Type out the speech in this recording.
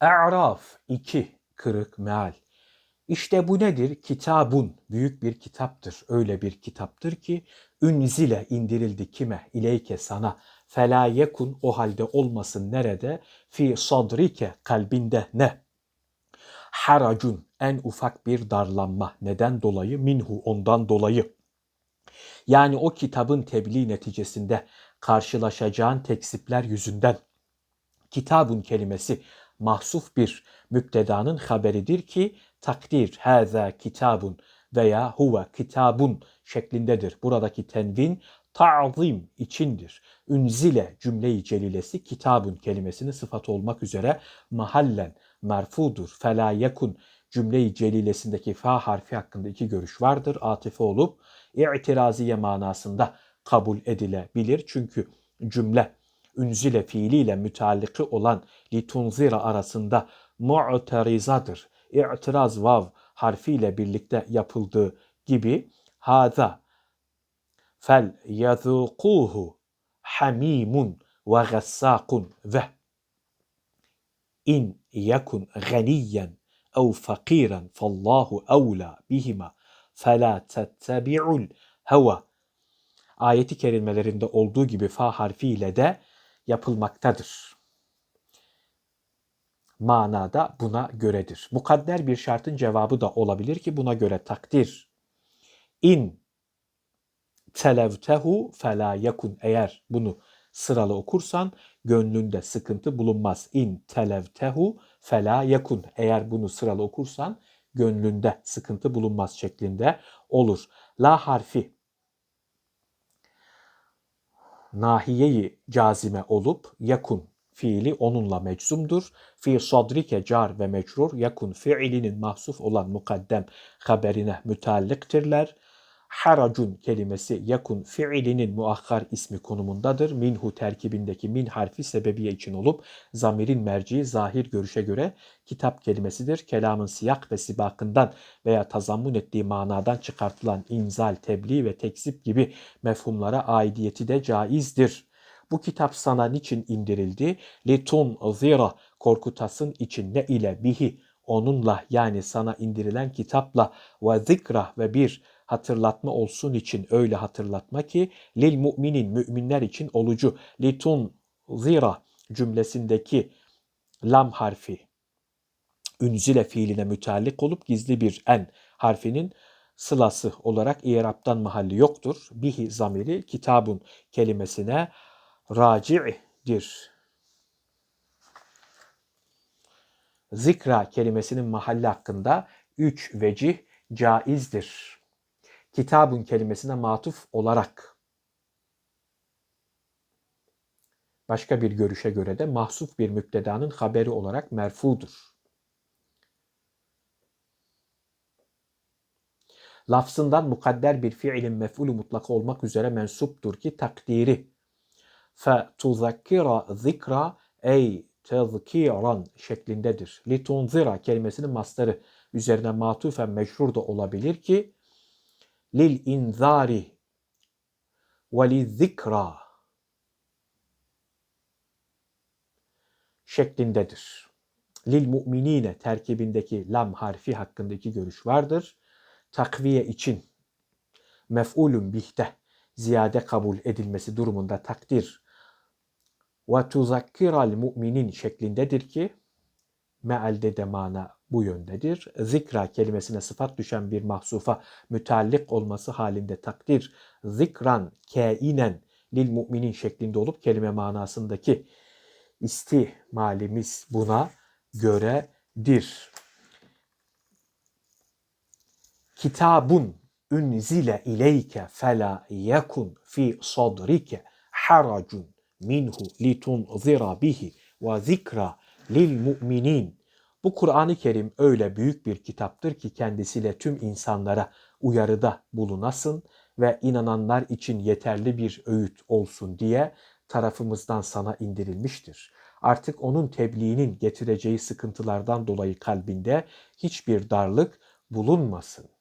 E'raf 2 kırık meal. İşte bu nedir? Kitabun büyük bir kitaptır. Öyle bir kitaptır ki ünzile indirildi kime? İleyke sana. Fela yekun o halde olmasın nerede? Fi sadrike kalbinde ne? Haracun en ufak bir darlanma. Neden dolayı? Minhu ondan dolayı. Yani o kitabın tebliğ neticesinde karşılaşacağın teksipler yüzünden kitabun kelimesi mahsuf bir müptedanın haberidir ki takdir haza kitabun veya huve kitabun şeklindedir. Buradaki tenvin ta'zim içindir. Ünzile cümleyi celilesi kitabun kelimesinin sıfat olmak üzere mahallen merfudur. Fela yekun cümleyi celilesindeki fa harfi hakkında iki görüş vardır. Atife olup i'tiraziye manasında kabul edilebilir. Çünkü cümle ünzile fiiliyle mütealliki olan litunzira arasında mu'terizadır. İ'tiraz vav harfiyle birlikte yapıldığı gibi hâzâ fel yazûkûhu hamimun ve gassâkun ve in yekun ganiyen ev fakiren fallahu evlâ bihima felâ tettebi'ul heva ayeti kerimelerinde olduğu gibi fa harfiyle de yapılmaktadır. Manada buna göredir. Mukadder bir şartın cevabı da olabilir ki buna göre takdir. İn televtehu fela yakun eğer bunu sıralı okursan gönlünde sıkıntı bulunmaz. İn televtehu fela yakun eğer bunu sıralı okursan gönlünde sıkıntı bulunmaz şeklinde olur. La harfi nahiyeyi cazime olup yakun fiili onunla meczumdur. Fi sadrike car ve mecrur yakun fiilinin mahsuf olan mukaddem haberine müteallıktirler. Haracun kelimesi yakun fiilinin muakkar ismi konumundadır. Minhu terkibindeki min harfi sebebiye için olup zamirin merci zahir görüşe göre kitap kelimesidir. Kelamın siyak ve sibakından veya tazammun ettiği manadan çıkartılan inzal, tebliğ ve teksip gibi mefhumlara aidiyeti de caizdir. Bu kitap sana niçin indirildi? Litun zira korkutasın için ne ile bihi onunla yani sana indirilen kitapla ve zikra ve bir hatırlatma olsun için öyle hatırlatma ki lil müminin müminler için olucu litun zira cümlesindeki lam harfi ünzile fiiline müteallik olup gizli bir en harfinin sılası olarak i'raptan mahalli yoktur. Bihi zamiri kitabun kelimesine raci'dir. Zikra kelimesinin mahalli hakkında üç vecih caizdir kitabun kelimesine matuf olarak başka bir görüşe göre de mahsuf bir müptedanın haberi olarak merfudur. Lafzından mukadder bir fiilin mef'ulü mutlak olmak üzere mensuptur ki takdiri fe tuzakkira zikra ey tezkiran şeklindedir. Litunzira kelimesinin mastarı üzerine matufen meşhur da olabilir ki lil inzari ve lizikra şeklindedir. Lil mu'minine terkibindeki lam harfi hakkındaki görüş vardır. Takviye için mef'ulün bihte ziyade kabul edilmesi durumunda takdir ve tuzakkiral mu'minin şeklindedir ki mealde de mana bu yöndedir. Zikra kelimesine sıfat düşen bir mahsufa müteallik olması halinde takdir zikran kainen lil müminin şeklinde olup kelime manasındaki istihmalimiz buna göredir. Kitabun unzile ileyke fela yekun fi sadrike haracun minhu litunzira bihi ve zikra lil müminin bu Kur'an-ı Kerim öyle büyük bir kitaptır ki kendisiyle tüm insanlara uyarıda bulunasın ve inananlar için yeterli bir öğüt olsun diye tarafımızdan sana indirilmiştir. Artık onun tebliğinin getireceği sıkıntılardan dolayı kalbinde hiçbir darlık bulunmasın.